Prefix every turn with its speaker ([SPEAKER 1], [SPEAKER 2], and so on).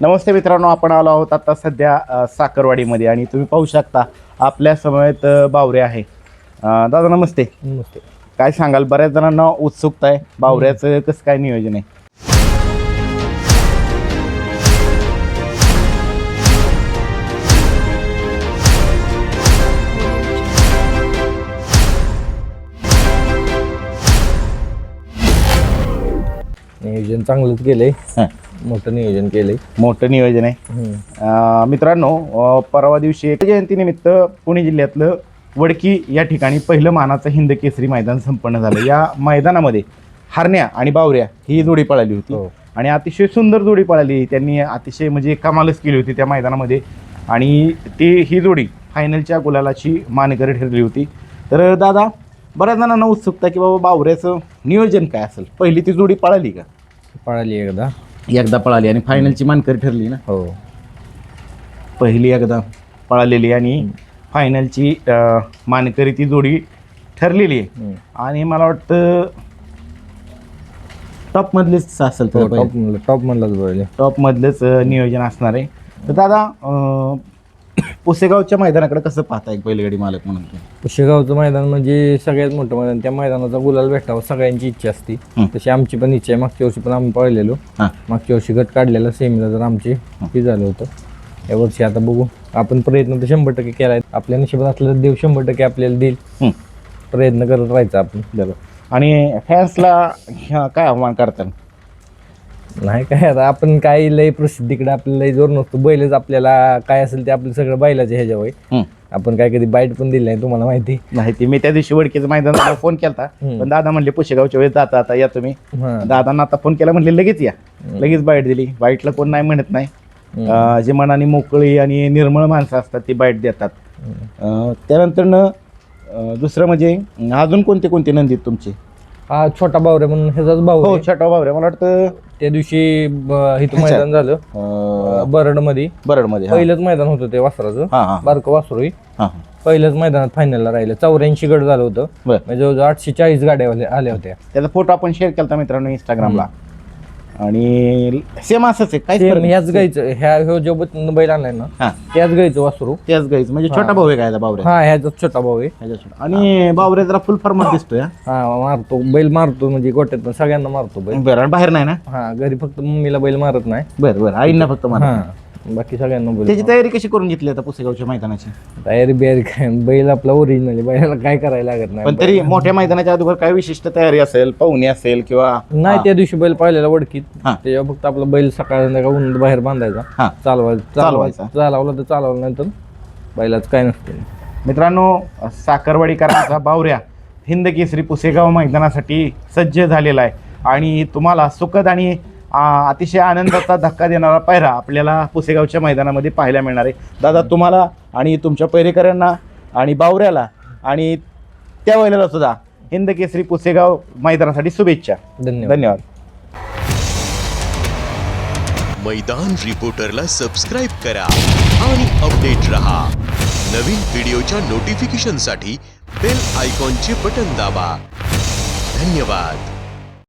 [SPEAKER 1] नमस्ते मित्रांनो आपण आलो आहोत आता सध्या साखरवाडीमध्ये आणि तुम्ही पाहू शकता आपल्या समवेत अ, बावरे आहे. दादा नमस्ते.
[SPEAKER 2] नमस्ते.
[SPEAKER 1] काय सांगाल बऱ्याच जणांना उत्सुकता आहे बावऱ्याचं कसं काय नियोजन आहे?
[SPEAKER 2] नियोजन चांगलंच केलंय.
[SPEAKER 1] हं,
[SPEAKER 2] मोठं नियोजन केलंय.
[SPEAKER 1] मोठं नियोजन आहे. अ, मित्रांनो अ, परवा दिवशी एक जयंतीनिमित्त पुणे जिल्ह्यातलं वडकी या ठिकाणी पहिलं मानाचं हिंद केसरी मैदान संपन्न झालं. या मैदानामध्ये हरण्या आणि बावऱ्या ही जोडी पळाली होती.
[SPEAKER 2] हो.
[SPEAKER 1] आणि अतिशय सुंदर जोडी पळाली. त्यांनी अतिशय म्हणजे कमालच केली होती त्या मैदानामध्ये. आणि ती ही जोडी फायनलच्या गुलालाची मानकरी ठरली होती. तर दादा बऱ्याच जणांना उत्सुकता की बाबा बावऱ्याचं नियोजन काय असेल? पहिली ती जोडी पळाली का?
[SPEAKER 2] पळाली एकदा.
[SPEAKER 1] एकदा पळाली आणि फायनलची मानकरी ठरली ना?
[SPEAKER 2] हो.
[SPEAKER 1] पहिली एकदा पळालेली आणि फायनलची मानकरी ती जोडी ठरलेली. आहे. आणि मला वाटतं टॉपमधलेच असेल
[SPEAKER 2] हो, टॉप टॉप म्हणलाच बोलले
[SPEAKER 1] टॉपमधलंच अ, नियोजन असणार आहे. तर दादा पुसेगावच्या मैदानाकडे कसं पाहताय बैलगाडी मालक म्हणून तुम्ही?
[SPEAKER 2] पुशेगावचं मैदान म्हणजे सगळ्यात मोठं मैदान त्या मैदानाचा गुलाल भेटावा सगळ्यांची इच्छा असती. तशी आमची पण इच्छा आहे. मागच्या वर्षी पण आम्ही पळलेलो
[SPEAKER 1] हां.
[SPEAKER 2] मागच्या वर्षी गट काढलेला सेमीला तर आमची हे. झालं होतं. या वर्षी आता बघू. आपण प्रयत्न तर शंभर टक्के केला आहे. आपल्या नशिबात असलं तर देव शंभर टक्के आपल्याला देईल.
[SPEAKER 1] हं.
[SPEAKER 2] प्रयत्न करत राहायचा आपण.
[SPEAKER 1] बरोबर. आणि फॅन्सला ह्या काय आव्हान करतात
[SPEAKER 2] नाही काय आता आपण काय लय प्रसिद्धीकडे आपल्याला लय जोर नसतो. बैलच आपल्याला काय असेल ते आपलं सगळं बैलाचे ह्याच्यावर आहे. आपण काय कधी बाईट पण दिली नाही तुम्हाला माहिती.
[SPEAKER 1] नाही ते मी त्या दिवशी वडकीचं मैदानाला फोन केला. पण दादा म्हणले पुसेगावच्या वेळेस जाता आता या तुम्ही.
[SPEAKER 2] हां.
[SPEAKER 1] दादांना आता फोन केला म्हणले लगेच या. लगेच बाईट दिली. बाईटला कोण नाही म्हणत नाही. अं, जे मनाने मोकळी आणि निर्मळ माणसं असतात ती बाईट देतात. अं, दुसरं म्हणजे अजून कोणते कोणते नंदी आहेत तुमचे?
[SPEAKER 2] हा छोटा भाऊ रे म्हणून ह्याचाच भाऊ
[SPEAKER 1] हो
[SPEAKER 2] आहे.
[SPEAKER 1] छटा बाबरे मला वाटतं
[SPEAKER 2] त्या दिवशी ब- इथं मैदान झालं. बरडमध्ये
[SPEAKER 1] बरडमध्ये. हा.
[SPEAKER 2] पहिलंच मैदान होतं ते वासराचं.
[SPEAKER 1] हा हा.
[SPEAKER 2] बारकं वासरू आहे.
[SPEAKER 1] हा हा.
[SPEAKER 2] पहिलंच मैदानात फायनलला राहिलं. चौऱ्याऐंशी गट झालं होतं.
[SPEAKER 1] बरं.
[SPEAKER 2] म्हणजे जवळजवळ आठशे चाळीस गाड्या आल्या- आल्या होत्या.
[SPEAKER 1] त्याचा फोटो आपण शेअर केला मित्रांनो इंस्टाग्रामला आणि सेम असंच आहे काय
[SPEAKER 2] Same ह्याच गाईचं ह्या ह्यो जो बैल आणलाय ना
[SPEAKER 1] हा.
[SPEAKER 2] त्याच गाईचं वासरू.
[SPEAKER 1] त्याच गाईच म्हणजे छोटा भाऊ आहे काय बावरे
[SPEAKER 2] हा ह्याचाच छोटा भाऊ आहे.
[SPEAKER 1] आणि बावरे जरा फुल फॉर्मात दिसतोय हा.
[SPEAKER 2] हा मारतो बैल मारतो म्हणजे गोट्यात सगळ्यांना मारतो बैल.
[SPEAKER 1] बरं आणि बाहेर नाही ना?
[SPEAKER 2] हा घरी फक्त मम्मीला बैल मारत नाही.
[SPEAKER 1] बरं बरं आईंना फक्त मला
[SPEAKER 2] हा. बाकी सगळ्यांना बैल
[SPEAKER 1] त्याची तयारी कशी करून घेतली आता पुसेगावच्या मैदानाची?
[SPEAKER 2] तयारी बियारी काय बैल आपला ओरिजिनल बैलाला काय करायला लागत नाही.
[SPEAKER 1] पण तरी मोठ्या मैदानाच्या अगोदर काय विशिष्ट तयारी असेल पाहुणे असेल किंवा
[SPEAKER 2] नाही त्या दिवशी बैल पाहिलेला वडकीत.
[SPEAKER 1] हा.
[SPEAKER 2] त्याच्यावर फक्त आपला बैल सकाळ संध्याकाळ उन्हात बाहेर बांधायचा. चालवायचा
[SPEAKER 1] चालवायचा.
[SPEAKER 2] चालवायचा. चालवला तर चालवला नंतर बैलाच काय नसते.
[SPEAKER 1] मित्रांनो साखरवाडीकरांचा बावऱ्या हिंद केसरी पुसेगाव मैदानासाठी सज्ज झालेला आहे. आणि तुम्हाला सुखद आणि अतिशय आनंदाचा धक्का देणारा पायरा आपल्याला पुसेगावच्या मैदानामध्ये पाहायला मिळणार आहे. दादा तुम्हाला आणि तुमच्या पैरेकरांना आणि बावऱ्याला आणि त्या वेळेला सुद्धा हिंद केसरी पुसेगाव मैदानासाठी शुभेच्छा.
[SPEAKER 2] धन्यवाद.
[SPEAKER 1] धन्यवाद.
[SPEAKER 3] मैदान रिपोर्टरला सबस्क्राईब करा आणि अपडेट रहा. नवीन व्हिडिओच्या नोटिफिकेशनसाठी बेल आयकॉनचे बटन दाबा. धन्यवाद.